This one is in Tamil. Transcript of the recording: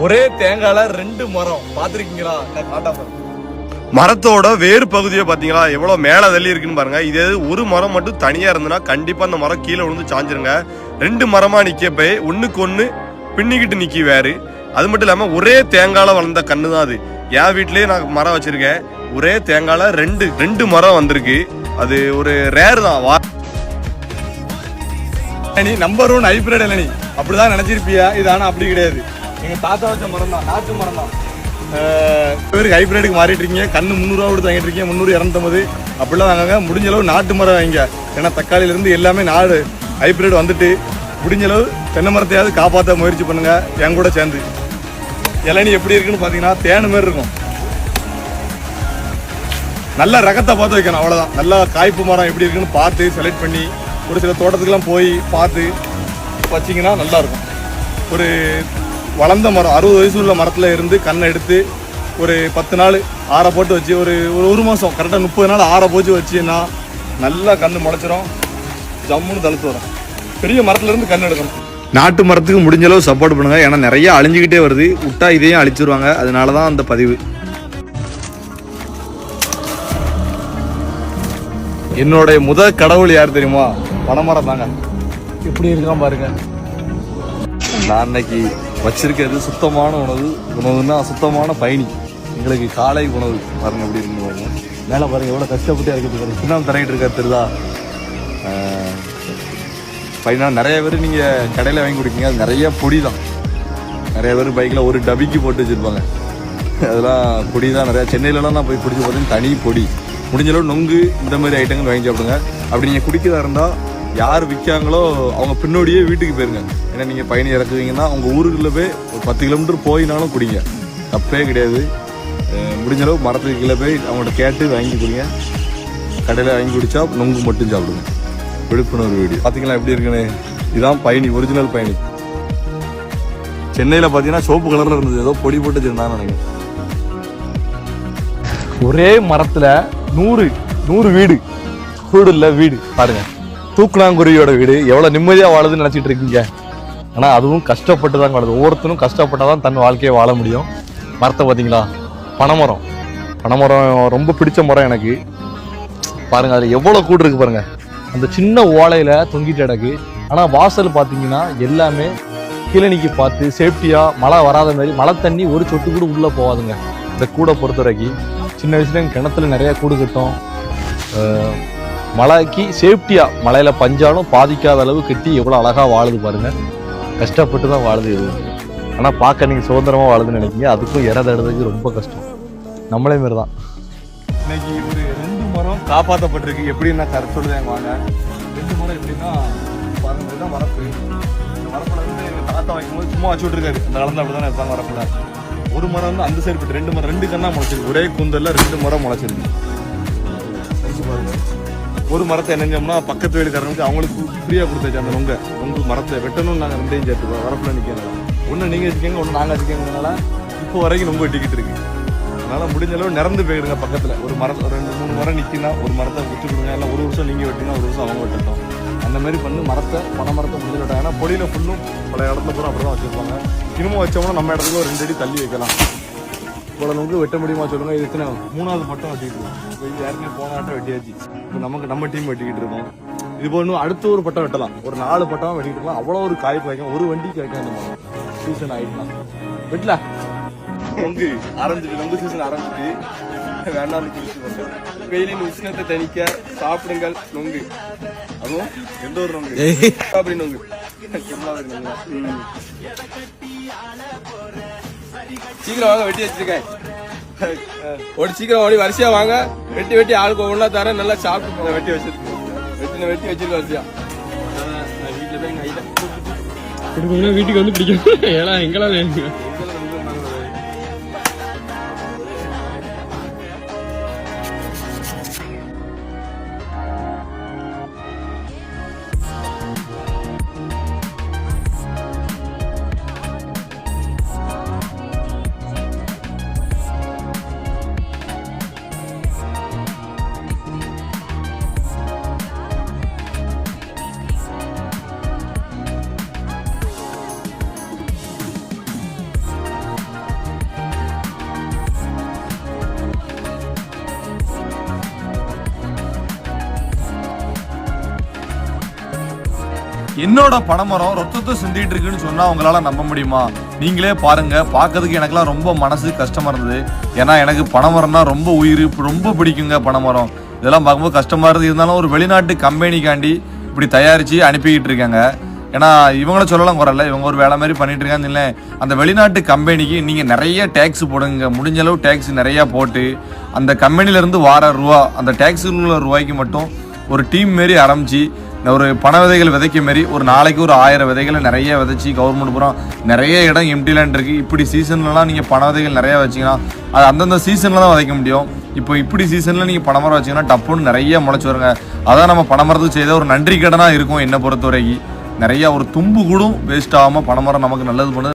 ஒரே தேங்காய்ல ரெண்டு மரம். பாத்திருக்கீங்களா காட்டாம மரத்தோட வேறு பகுதியை பாத்தீங்களா எவ்வளவு மேல தள்ளி இருக்குன்னு பாருங்க. இதே ஒரு மரம் மட்டும் தனியா இருந்ததுன்னா கண்டிப்பா அந்த மரம் கீழே விழுந்து சாஞ்சிருங்க. ரெண்டு மரமா நிக்கப்ப ஒண்ணுக்கு ஒண்ணு பின்னிக்கிட்டு நிக்கி வேறு. அது மட்டும் இல்லாம ஒரே தேங்கால வளர்ந்த கண்ணு தான் அது. என் வீட்லயே நான் மரம் வச்சிருக்கேன். ஒரே தேங்கால ரெண்டு ரெண்டு மரம் வந்திருக்கு. அது ஒரு ரேர் தான். வா இளநி நம்பர் ஒன் ஹைபிரிட் இளநி அப்படிதான் நினைச்சிருப்பியா? இது ஆனா அப்படி கிடையாது. எங்கள் தாத்தா வச்ச மரம் தான் நாட்டு மரம் தான் பேருக்கு ஹைபிரிடுக்கு மாறிட்டு இருக்கீங்க. கண்ணு முந்நூறுவா கொடுத்து வாங்கிட்டு இருக்கீங்க. முந்நூறு இரநூத்தம்பது. அப்படிலாம் வாங்க முடிஞ்ச அளவு நாட்டு மரம் வாங்க ஏன்னா தக்காளியிலேருந்து எல்லாமே நாடு ஹைபிரிட் வந்துட்டு முடிஞ்ச அளவு தென்னை மரத்தையாவது காப்பாற்ற முயற்சி பண்ணுங்க. என் கூட சேர்ந்து. இளநி எப்படி இருக்குன்னு பார்த்தீங்கன்னா தேன் மாதிரி இருக்கும். நல்ல ரகத்தை பார்த்து வைக்கணும். அவ்வளோதான் நல்லா காய்ப்பு மரம் எப்படி இருக்குன்னு பார்த்து செலக்ட் பண்ணி ஒரு சில தோட்டத்துக்கெலாம் போய் பார்த்து வச்சிங்கன்னா நல்லாயிருக்கும் ஒரு வளர்ந்த மரம் அறுபது வயசு உள்ள மரத்தில் இருந்து கண்ணை எடுத்து ஒரு பத்து நாள் ஆற போட்டு வச்சு ஒரு ஒரு ஒரு மாதம் கரெக்டாக முப்பது நாள் ஆற போச்சு வச்சுன்னா நல்லா கண்ணு முளைச்சிரும். ஜம்முன்னு தழுத்து வரும். பெரிய மரத்துல இருந்து கண்ணு எடுக்கணும். நாட்டு மரத்துக்கு முடிஞ்ச அளவு சப்போர்ட் பண்ணுங்க. ஏன்னா நிறைய அழிஞ்சுக்கிட்டே வருது. விட்டா இதையும் அழிச்சிருவாங்க. அதனால தான் அந்த பதிவு. என்னுடைய முதல் கடவுள் யார் தெரியுமா? பனைமரம் தாங்க. எப்படி இருக்கான் பாருங்க. நான் அன்னைக்கு வச்சிருக்கிறது சுத்தமான உணவு. உணவுன்னா சுத்தமான பயணி. எங்களுக்கு காலை உணவு. பாருங்க அப்படி இருக்கு பாருங்க. மேலே பாருங்க எவ்வளோ கஷ்டப்பட்டு இருக்குது பாருங்க. சுண்ணாம்பு தரையிட்டு இருக்காரு தெரியுதா? பையனா நிறைய பேர் நீங்கள் கடையில் வாங்கி கொடுக்கீங்க அது நிறைய பொடி தான். நிறைய பேர் பைக்கில் ஒரு டபிக்கு போட்டு வச்சுருப்பாங்க. அதெல்லாம் பொடி தான் நிறையா. சென்னையிலலாம் நான் போய் குடிச்சு பார்த்தீங்கன்னா தனி பொடி. முடிஞ்ச அளவு நொங்கு இந்த மாதிரி ஐட்டங்கள் வாங்கி சாப்பிடுங்க. அப்படி நீங்கள் குடிக்கிறதா இருந்தால் யார் விற்காங்களோ அவங்க பின்னோடியே வீட்டுக்கு போயிருங்க. ஏன்னா நீங்கள் பயணி இறக்குவீங்கன்னா உங்கள் ஊருக்குள்ள போய் ஒரு பத்து கிலோமீட்டர் போயினாலும் குடிங்க. தப்பே கிடையாது. முடிஞ்ச அளவு மரத்துக்கு கீழே போய் அவங்கள்ட்ட கேட்டு வாங்கி குடிங்க. கடையில் வாங்கி குடிச்சா நொங்கு மட்டும் சாப்பிடுங்க. விழிப்புணர்வு வீடியோ. பார்த்திங்களா எப்படி இருக்குன்னு? இதுதான் பயணி ஒரிஜினல் பயணி. சென்னையில் பார்த்தீங்கன்னா சோப்பு கலரில் இருந்தது. ஏதோ பொடி போட்டு வச்சிருந்தான்னு நினைக்கிறேன். ஒரே மரத்தில் நூறு நூறு வீடு. கூடு இல்லை வீடு. பாருங்கள் தூக்குனாங்குருவியோட வீடு. எவ்வளோ நிம்மதியாக வாழுதுன்னு நினச்சிட்டு இருக்கீங்க? ஆனால் அதுவும் கஷ்டப்பட்டு தான் வாழுது. ஒவ்வொருத்தரும் கஷ்டப்பட்டாதான் தன் வாழ்க்கையை வாழ முடியும். மரத்தை பார்த்தீங்களா? பனைமரம். பனைமரம் ரொம்ப பிடிச்ச மரம் எனக்கு. பாருங்கள் அதில் எவ்வளோ கூடு இருக்கு பாருங்கள் அந்த சின்ன ஓலையில் தொங்கிட்டு கிடக்கு. ஆனால் வாசல் பார்த்தீங்கன்னா எல்லாமே கிளனிக்கு பார்த்து சேஃப்டியாக மழை வராத மாதிரி மழை தண்ணி ஒரு சொட்டு கூட உள்ளே போகாதுங்க. இந்த கூடை பொறுத்த வரைக்கும் சின்ன வயசுல கிணத்துல நிறையா கூடு கட்டும். மலைக்கு மழைக்கு மலையில் பஞ்சாலும் பாதிக்காத அளவு கட்டி எவ்வளோ அழகாக வாழுது பாருங்கள் கஷ்டப்பட்டு தான் வாழுது இது. ஆனால் பார்க்க நீங்கள் சுதந்திரமாக வாழுதுன்னு நினைக்கிங்க அதுக்கும் இற தடுறதுக்கு ரொம்ப கஷ்டம். நம்மளே மாரி தான் இன்னைக்கு ஒரு ரெண்டு மரம் காப்பாற்றப்பட்டிருக்கு எப்படின்னா கரை சொல்லுதாங்க வாங்க. ரெண்டு மரம் எப்படின்னா பாருங்க இதுதான் வரப்பு. இந்த வரப்புல வந்து எங்கள் தாத்தா வைக்கும்போது சும்மா வச்சு விட்டுருக்காரு. இந்த கலந்து அப்படிதான் இருப்பாங்க வரப்பில். ஒரு மரம் வந்து அந்த சைடு போட்டு ரெண்டு மரம் ரெண்டு கண்ணா முளைச்சிருக்கு. ஒரே குந்தலில் ரெண்டு மரம் முளைச்சிருக்கு. பாருங்கள் பாருங்க. ஒரு மரத்தை என்ன பக்கத்து வீடுக்காரங்களுக்கு அவங்களுக்கு ஃப்ரீயாக கொடுத்தாச்சு அந்த நொங்க நொங்கு மரத்தை வெட்டணும்னு நாங்கள் ரெண்டையும் சேர்த்துக்கோம் வரப்பில் நிற்கிறோம் ஒன்று நீங்கள் வச்சுக்கோங்க ஒன்று நாங்கள் வச்சுக்கோங்கனால இப்போ வரைக்கும் ரொம்ப வெட்டிக்கிட்டு இருக்கு. அதனால் முடிஞ்ச அளவு நிறந்து போயிடுங்க பக்கத்தில். ஒரு மரம் ரெண்டு மூணு மரம் நிற்கினா ஒரு மரத்தை வச்சு கொடுங்க. இல்லை ஒரு வருஷம் நீங்க வெட்டினா ஒரு வருஷம் அவங்க வெட்டட்டும். அந்த மாதிரி பண்ணி மரத்தை பனை மரத்தை முடிஞ்சு விட்டாங்க ஏன்னா பொடியில ஃபுல்லும் பல இடத்துல பூரா அப்படிதான் வச்சிருப்பாங்க. இன்னமும் வச்சோம்னா நம்ம இடத்துல ஒரு ரெண்டு அடி தள்ளி வைக்கலாம். இவ்வளோ நொங்கு வெட்ட முடியுமா சொல்லுங்க. இது எத்தனை மூணாவது பட்டம் வெட்டிட்டு இருக்கோம். இப்போ இது யாருமே போன ஆட்டம் வெட்டியாச்சு. இப்போ நமக்கு நம்ம டீம் வெட்டிக்கிட்டு இருக்கோம். இது போல இன்னும் அடுத்த ஒரு பட்டம் வெட்டலாம். ஒரு நாலு பட்டம் வெட்டிட்டு இருக்கலாம் அவ்வளோ ஒரு காய்ப்பு வைக்கும் ஒரு வண்டிக்கு வைக்கும் அந்த மரம் சீசன் ஆயிடலாம். வெட்டல நொங்கு ஆரம்பிச்சு நொங்கு சீசன் ஆரம்பிச்சு வேண்டாம் வெயிலின் உஷ்ணத்தை தணிக்க சாப்பிடுங்கள். நொங்கு. அதுவும் எந்த ஒரு நொங்கு? அப்படி நொங்கு. சீக்கிரம் வாங்க வெட்டி வச்சிருக்கேன். ஓடி சீக்கிரம் ஓடி வரிசையா வாங்க. வெட்டி வெட்டி ஆளுக்கு ஒவ்வொன்றா தரேன். நல்லா சாப்பிட்டு போங்க. வெட்டி வச்சிருக்கேன். வெட்டி வெட்டி வச்சிருக்க வரிசையா. வீட்டில் தான் கொடுக்கணும்னா வீட்டுக்கு வந்து பிடிக்கும் ஏன்னா எங்கெல்லாம் என்னோட பனைமரம் ரத்தத்தை சிந்திட்டு இருக்குன்னு சொன்னா உங்களால நம்ப முடியுமா? நீங்களே பாருங்க. பார்க்கறதுக்கு எனக்குலாம் ரொம்ப மனசு கஷ்டமா இருந்தது. ஏன்னா எனக்கு பனைமரம்னா ரொம்ப உயிர் ரொம்ப பிடிக்குங்க பனைமரம். இதெல்லாம் பார்க்கும்போது கஷ்டமா இருந்தது. இருந்தாலும் ஒரு வெளிநாட்டு கம்பெனிக்காண்டி இப்படி தயாரிச்சு அனுப்பிக்கிட்டு இருக்காங்க. ஏன்னா இவங்கள சொல்லலாம் குறல இவங்க ஒரு வேலை மாதிரி பண்ணிட்டு இருக்காங்கன்னு இல்லை அந்த வெளிநாட்டு கம்பெனிக்கு நீங்கள் நிறைய டேக்ஸ் போடுங்க. முடிஞ்ச அளவு டேக்ஸ் நிறையா போட்டு அந்த கம்பெனிலேருந்து வார ரூபா அந்த டேக்ஸ் உள்ள ரூபாய்க்கு மட்டும் ஒரு டீம் மாரி ஆரம்பிச்சு ஒரு பண விதைகள் விதைக்க மாரி ஒரு நாளைக்கு ஒரு ஆயிரம் விதைகளை நிறைய விதைச்சி கவர்மெண்ட் பூரா நிறைய இடம் எம்டி லேண்ட் இருக்குது இப்படி சீசன்லலாம் நீங்கள் பண விதைகள் நிறையா வச்சிங்கன்னா அது அந்தந்த சீசனில் தான் விதைக்க முடியும். இப்போ இப்படி சீசனில் நீங்கள் பனைமரம் வச்சிங்கன்னா டப்புன்னு நிறைய முளைச்சி வருங்க. அதான் நம்ம பணமரத்துக்கு செய்த ஒரு நன்றி கடனாக இருக்கும் என்னை பொறுத்த வரைக்கும். நிறைய ஒரு தும்பு கூடும் வேஸ்ட் ஆகாமல் பனைமரம் நமக்கு நல்லது பண்ணுது.